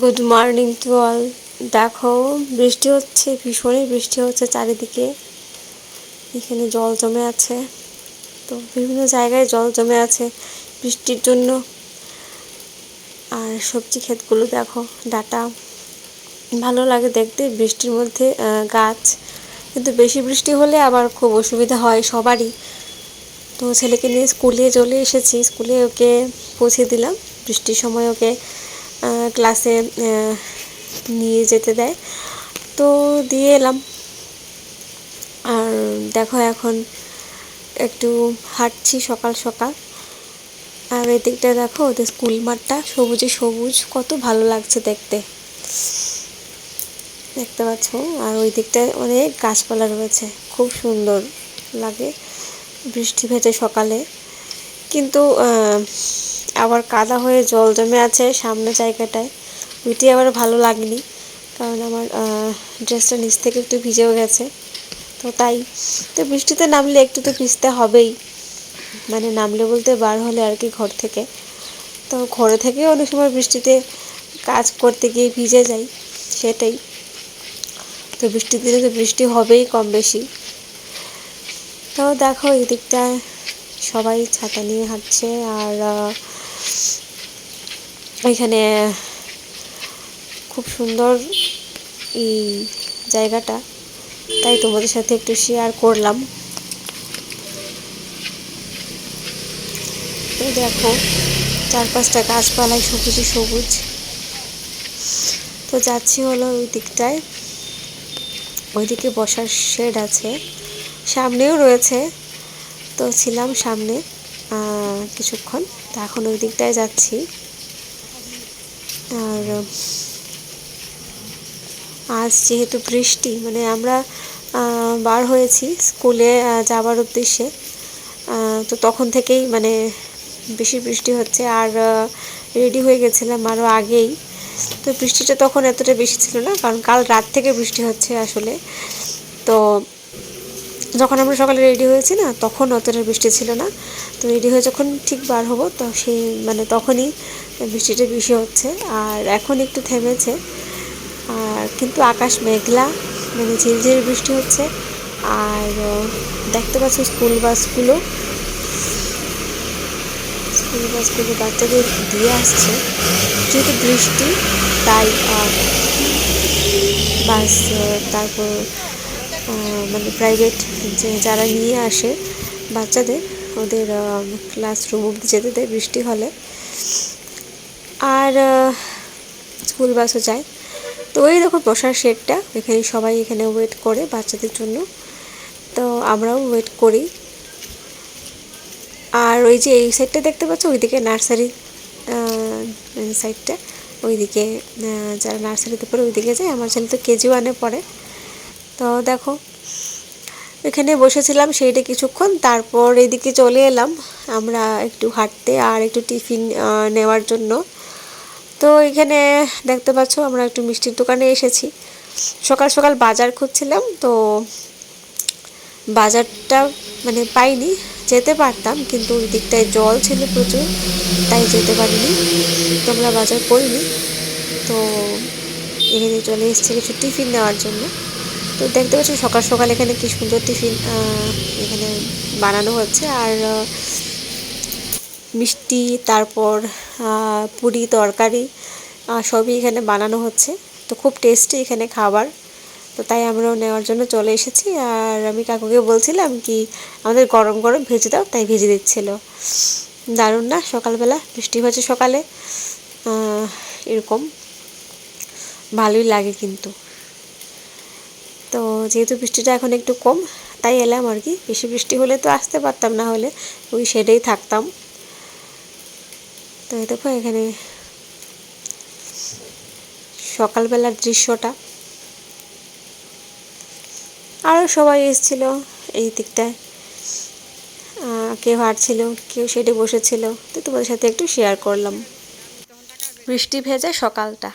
Good morning to all দেখো, বৃষ্টি হচ্ছে, ভীষণই বৃষ্টি হচ্ছে চারিদিকে। এখানে জল জমে আছে। তো বিভিন্ন জায়গায় জল জমে আছে বৃষ্টির জন্য। আর সবজি ক্ষেতগুলো দেখো, ডাটা। ভালো লাগে দেখতে বৃষ্টির মধ্যে গাছ। কিন্তু বেশি বৃষ্টি হলে আবার খুব অসুবিধা হয় সবারই। তো ছেলেকে নিয়ে স্কুলে চলে এসেছি, স্কুলে ওকে পৌঁছে দিলাম। বৃষ্টির সময় ওকে ক্লাসে নিয়ে যেতে দেয়। তো দিয়ে এলাম। আর দেখো এখন একটু হাঁটছি সকাল সকাল। আর এদিকটা দেখো, ওদের স্কুল মাঠটা সবুজে সবুজ, কত ভালো লাগছে দেখতে। দেখতে পাচ্ছ? আর ওই দিকটায় অনেক গাছপালা রয়েছে, খুব সুন্দর লাগে। বৃষ্টি ভেজে সকালে। কিন্তু আবার কাদা হয়ে জল জমে আছে সামনে জায়গাটায়। ওইটি আবার ভালো লাগেনি, কারণ আমার ড্রেসটা নিচ থেকে একটু ভিজেও গেছে। তো তাই, তো বৃষ্টিতে নামলে একটু তো ভিজতে হবেই। মানে নামলে বলতে বার হলে আর কি ঘর থেকে। তো ঘরে থেকে অনেক সময় বৃষ্টিতে কাজ করতে গিয়ে ভিজে যাই, সেটাই। তো বৃষ্টির দিনে তো বৃষ্টি হবেই কম বেশি। তো দেখো এই দিকটায় সবাই ছাতা নিয়ে হাঁটছে আর এখানে খুব সুন্দর এই জায়গাটা। তাই তোমাদের সাথে একটু শেয়ার করলাম। দেখো চার পাঁচটা গাছপালায় সবুজে সবুজ। তো যাচ্ছি হলো ওই দিকটায়। ওইদিকে বসার শেড আছে। সামনেও রয়েছে। তো ছিলাম সামনে। কিছুক্ষণ। তো এখন ওই দিকটায় যাচ্ছি। আর আজ যেহেতু বৃষ্টি মানে আমরা বার হয়েছি স্কুলে যাবার উদ্দেশ্যে। তো তখন থেকেই মানে বেশি বৃষ্টি হচ্ছে। আর রেডি হয়ে গেছিলাম আরও আগেই। তো বৃষ্টিটা তখন এতটা বেশি ছিল না, কারণ কাল রাত থেকে বৃষ্টি হচ্ছে আসলে। তো যখন আমরা সকালে রেডি হয়েছি না, তখন অতটা বৃষ্টি ছিল না। তো রেডি হয়ে যখন ঠিক বার হব, তো সেই মানে তখনই বৃষ্টিটা বেশি হচ্ছে। আর এখন একটু থেমেছে। আর কিন্তু আকাশ মেঘলা মানে ঝিরঝির বৃষ্টি হচ্ছে। আর দেখতে পাচ্ছ স্কুল বাসগুলো। স্কুল বাসগুলো বাচ্চাদের দিয়ে আসছে। যেহেতু বৃষ্টি, তাই বাস, তারপর মানে প্রাইভেট যে যারা নিয়ে আসে বাচ্চাদের, ওদের ক্লাসরুম অব্দি যেতে দেয়, বৃষ্টি হলে। আর স্কুল বাসও যায়। তো ওই দেখো বসার শেডটা এখানে সবাই এখানে ওয়েট করে বাচ্চাদের জন্য। তো আমরাও ওয়েট করি। আর ওই যে এই সাইডটা দেখতে পাচ্ছ? ওইদিকে নার্সারি সাইডটা ওইদিকে যারা নার্সারিতে পড়ে ওইদিকে যায়। আমার ছেলে তো কেজি ওয়ানে পড়ে। তো দেখো, এখানে বসেছিলাম সেইটা কিছুক্ষণ, তারপর এদিকে চলে এলাম আমরা একটু হাঁটতে আর একটু টিফিন নেওয়ার জন্য। তো এখানে দেখতে পাচ্ছ আমরা একটু মিষ্টির দোকানে এসেছি। সকাল সকাল বাজার খুঁজছিলাম, তো বাজারটা মানে পাইনি, যেতে পারতাম, কিন্তু ওই দিকটায় জল ছিল প্রচুর, তাই যেতে পারিনি। তো আমরা বাজার করিনি, তো এখানে চলে এসেছি কিছু টিফিন নেওয়ার জন্য। তো দেখতে পাচ্ছি সকাল সকাল এখানে কি সুন্দর টিফিন এখানে বানানো হচ্ছে। আর মিষ্টি, তারপর পুরি তরকারি সবই এখানে বানানো হচ্ছে। তো খুব টেস্টি এখানে খাবার। তো তাই আমরাও নেওয়ার জন্য চলে এসেছি। আর আমি কাকুকে বলছিলাম কি, আমাদের গরম গরম ভেজে দাও। তাই ভেজে দিচ্ছিল। দারুণ না? সকালবেলা বৃষ্টি হচ্ছে সকালে। এরকম। ভালোই লাগে কিন্তু। তো যেহেতু বৃষ্টিটা এখন একটু কম, তাই এলাম আর কি। বেশি বৃষ্টি হলে তো আসতে পারতাম, না হলে ওই শেডেই থাকতাম। তো এই দেখো এখানে সকালবেলার দৃশ্যটা। আরও সবাই এসেছিল এই দিকটায়। কেউ হাঁটছিল, কেউ শেডে বসেছিল। তো তোমাদের সাথে একটু শেয়ার করলাম। বৃষ্টি ভেজা সকালটা।